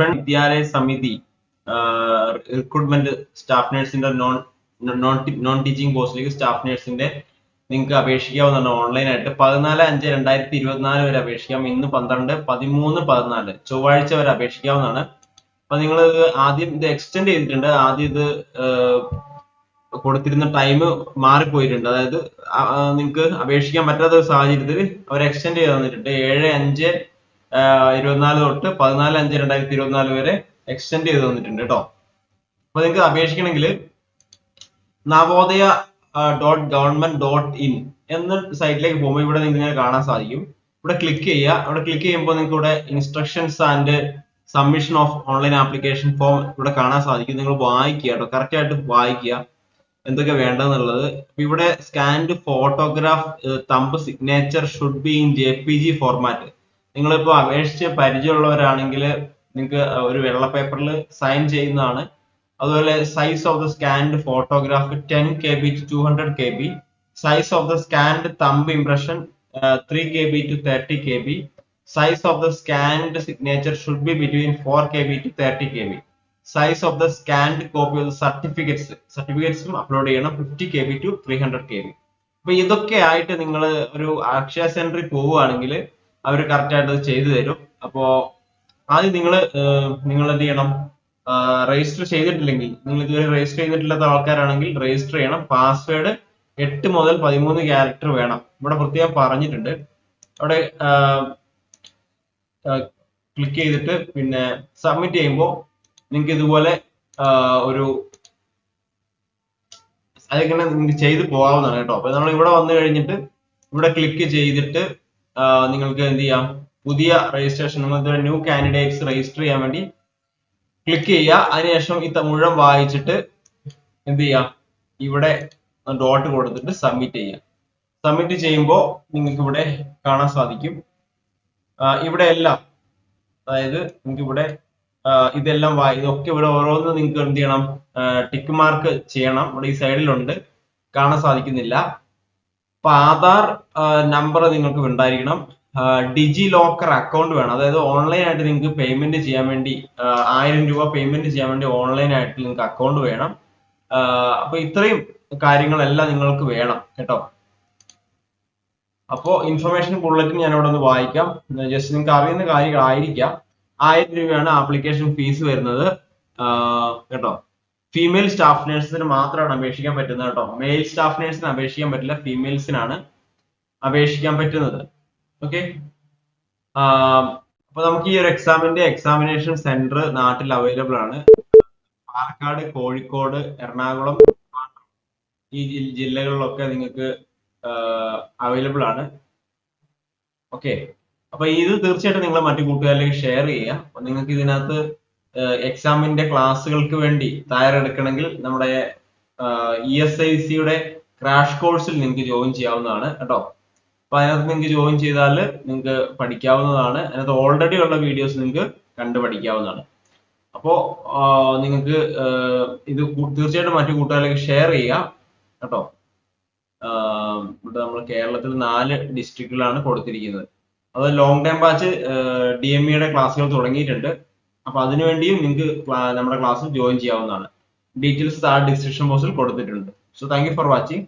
വിദ്യാലയ Samiti recruitment staff നേഴ്സിന്റെ non non teaching പോസ്റ്റിലേക്ക് സ്റ്റാഫ് നേഴ്സിന്റെ നിങ്ങൾക്ക് അപേക്ഷിക്കാവുന്നതാണ്. ഓൺലൈൻ ആയിട്ട് പതിനാല് അഞ്ച് രണ്ടായിരത്തി ഇരുപത്തിനാല് വരെ അപേക്ഷിക്കാം. ഇന്ന് പന്ത്രണ്ട് പതിമൂന്ന് പതിനാല്. ചൊവ്വാഴ്ച വരെ അപേക്ഷിക്കാവുന്നതാണ്. അപ്പൊ നിങ്ങൾ ആദ്യം ഇത് എക്സ്റ്റെൻഡ് ചെയ്തിട്ടുണ്ട്. ആദ്യം ഇത് കൊടുത്തിരുന്ന ടൈം മാറിപ്പോയിട്ടുണ്ട്. അതായത് നിങ്ങൾക്ക് അപേക്ഷിക്കാൻ പറ്റാത്ത ഒരു സാഹചര്യത്തിൽ അവർ എക്സ്റ്റെൻഡ് ചെയ്ത് തന്നിട്ടുണ്ട്. ഏഴ് അഞ്ച് ഇരുപത്തിനാല് തൊട്ട് പതിനാല് അഞ്ച് രണ്ടായിരത്തി ഇരുപത്തിനാല് വരെ എക്സ്റ്റെൻഡ് ചെയ്ത് തന്നിട്ടുണ്ട് കേട്ടോ. അപ്പൊ നിങ്ങൾക്ക് അപേക്ഷിക്കണമെങ്കിൽ Navodaya dot government dot in എന്ന സൈറ്റിലേക്ക് പോകുമ്പോൾ ഇവിടെ നിങ്ങൾക്ക് ഇങ്ങനെ കാണാൻ സാധിക്കും. ഇവിടെ ക്ലിക്ക് ചെയ്യുക. അവിടെ ക്ലിക്ക് ചെയ്യുമ്പോൾ നിങ്ങൾക്ക് ഇവിടെ instructions and submission of online application form ഇവിടെ കാണാൻ സാധിക്കും. നിങ്ങൾ വായിക്കുക കേട്ടോ. കറക്റ്റ് ആയിട്ട് വായിക്കുക. എന്തൊക്കെ വേണ്ടതെന്നുള്ളത് ഇവിടെ scanned photograph thumb signature should be in J P G format നിങ്ങളിപ്പോൾ അപേക്ഷിച്ച് പരിചയമുള്ളവരാണെങ്കിൽ നിങ്ങൾക്ക് ഒരു വെള്ള പേപ്പറിൽ സൈൻ ചെയ്യുന്നതാണ്. അതുപോലെ size of the scanned photograph ten K B to two hundred K B size of the scanned thumb impression three K B to thirty K B size of the scanned signature should be between four K B to thirty K B size of the scanned copy of the certificates സർട്ടിഫിക്കറ്റ്സും upload ചെയ്യണം fifty K B to three hundred K B അപ്പൊ ഇതൊക്കെ ആയിട്ട് നിങ്ങൾ ഒരു അക്ഷയ സെന്ററിൽ പോവുകയാണെങ്കിൽ അവർ correct ആയിട്ട് അത് ചെയ്തു തരും. അപ്പോ ആദ്യം നിങ്ങൾ നിങ്ങൾ എന്ത് ചെയ്യണം? രജിസ്റ്റർ ചെയ്തിട്ടില്ലെങ്കിൽ നിങ്ങൾ ഇതുവരെ രജിസ്റ്റർ ചെയ്തിട്ടില്ലാത്ത ആൾക്കാരാണെങ്കിൽ രജിസ്റ്റർ ചെയ്യണം. പാസ്വേഡ് എട്ട് മുതൽ പതിമൂന്ന് ക്യാരക്ടർ വേണം. ഇവിടെ പ്രത്യേകം പറഞ്ഞിട്ടുണ്ട്. അവിടെ ക്ലിക്ക് ചെയ്തിട്ട് പിന്നെ സബ്മിറ്റ് ചെയ്യുമ്പോൾ നിങ്ങൾക്ക് ഇതുപോലെ ഒരു അതിങ്ങനെ നിങ്ങൾക്ക് ചെയ്ത് പോകാവുന്നതാണ് കേട്ടോ. അപ്പൊ നമ്മൾ ഇവിടെ വന്നു കഴിഞ്ഞിട്ട് ഇവിടെ ക്ലിക്ക് ചെയ്തിട്ട് നിങ്ങൾക്ക് എന്ത് ചെയ്യാം? പുതിയ രജിസ്ട്രേഷൻ ന്യൂ കാൻഡിഡേറ്റ്സ് രജിസ്റ്റർ ചെയ്യാൻ വേണ്ടി ക്ലിക്ക് ചെയ്യുക. അതിനുശേഷം ഈ ത- മുഴുവൻ വായിച്ചിട്ട് എന്ത് ചെയ്യാം ഇവിടെ ഡോട്ട് കൊടുത്തിട്ട് സബ്മിറ്റ് ചെയ്യുക. സബ്മിറ്റ് ചെയ്യുമ്പോൾ നിങ്ങൾക്ക് ഇവിടെ കാണാൻ സാധിക്കും. ഇവിടെ എല്ലാം അതായത് നിങ്ങൾക്ക് ഇവിടെ ഇതെല്ലാം വായി ഇതൊക്കെ ഇവിടെ ഓരോന്ന് നിങ്ങൾക്ക് എന്ത് ചെയ്യണം? ടിക്ക് മാർക്ക് ചെയ്യണം. ഇവിടെ ഈ സൈഡിലുണ്ട് കാണാൻ സാധിക്കുന്നില്ല. അപ്പൊ ആധാർ നമ്പർ നിങ്ങൾക്ക് ഉണ്ടായിരിക്കണം. ഡിജി ലോക്കർ അക്കൗണ്ട് വേണം. അതായത് ഓൺലൈൻ ആയിട്ട് നിങ്ങൾക്ക് പേയ്മെന്റ് ചെയ്യാൻ വേണ്ടി ആയിരം രൂപ പേയ്മെന്റ് ചെയ്യാൻ വേണ്ടി ഓൺലൈൻ ആയിട്ട് നിങ്ങൾക്ക് അക്കൗണ്ട് വേണം. അപ്പൊ ഇത്രയും കാര്യങ്ങളെല്ലാം നിങ്ങൾക്ക് വേണം കേട്ടോ. അപ്പോ ഇൻഫർമേഷൻ ബുള്ളറ്റിൻ ഞാൻ ഇവിടെ ഒന്ന് വായിക്കാം. ജസ്റ്റ് നിങ്ങൾക്ക് അറിയുന്ന കാര്യങ്ങളായിരിക്കാം. ആയിരം രൂപയാണ് ആപ്ലിക്കേഷൻ ഫീസ് വരുന്നത്. കേട്ടോ. ഫീമെയിൽ സ്റ്റാഫ് നഴ്സിന് മാത്രമാണ് അപേക്ഷിക്കാൻ പറ്റുന്നത് കേട്ടോ. മെയിൽ സ്റ്റാഫ് നഴ്സിന് അപേക്ഷിക്കാൻ പറ്റില്ല. ഫീമെയിൽസിനാണ് അപേക്ഷിക്കാൻ പറ്റുന്നത്. ഓക്കെ അപ്പൊ നമുക്ക് ഈ ഒരു എക്സാമിന്റെ എക്സാമിനേഷൻ സെന്റർ നാട്ടിൽ അവൈലബിൾ ആണ്. പാലക്കാട് കോഴിക്കോട് എറണാകുളം ഈ ജില്ലകളിലൊക്കെ നിങ്ങൾക്ക് അവൈലബിൾ ആണ്. ഓക്കെ അപ്പൊ ഇത് തീർച്ചയായിട്ടും നിങ്ങൾ മറ്റു കൂട്ടുകാരിലേക്ക് ഷെയർ ചെയ്യുക. നിങ്ങൾക്ക് ഇതിനകത്ത് എക്സാമിന്റെ ക്ലാസ്സുകൾക്ക് വേണ്ടി തയ്യാറെടുക്കണമെങ്കിൽ നമ്മുടെ ഇ എസ് ഐ സിയുടെ ക്രാഷ് കോഴ്സിൽ നിങ്ങൾക്ക് ജോയിൻ ചെയ്യാവുന്നതാണ് കേട്ടോ. അപ്പൊ അതിനകത്ത് നിങ്ങൾക്ക് ജോയിൻ ചെയ്താൽ നിങ്ങൾക്ക് പഠിക്കാവുന്നതാണ്. അതിനകത്ത് ഓൾറെഡി ഉള്ള വീഡിയോസ് നിങ്ങൾക്ക് കണ്ടു പഠിക്കാവുന്നതാണ്. അപ്പോ നിങ്ങൾക്ക് ഇത് തീർച്ചയായിട്ടും മറ്റു കൂട്ടുകാരിലേക്ക് ഷെയർ ചെയ്യുക കേട്ടോ. ഇവിടെ നമ്മൾ കേരളത്തിൽ നാല് ഡിസ്ട്രിക്റ്റിലാണ് കൊടുത്തിരിക്കുന്നത്. അത് long time batch D M ഇയുടെ ക്ലാസ്സുകൾ തുടങ്ങിയിട്ടുണ്ട്. അപ്പൊ അതിനുവേണ്ടിയും നിങ്ങൾക്ക് നമ്മുടെ ക്ലാസ്സിൽ ജോയിൻ ചെയ്യാവുന്നതാണ്. ഡീറ്റെയിൽസ് താഴെ ഡിസ്ക്രിപ്ഷൻ ബോക്സിൽ കൊടുത്തിട്ടുണ്ട്. So thank you for watching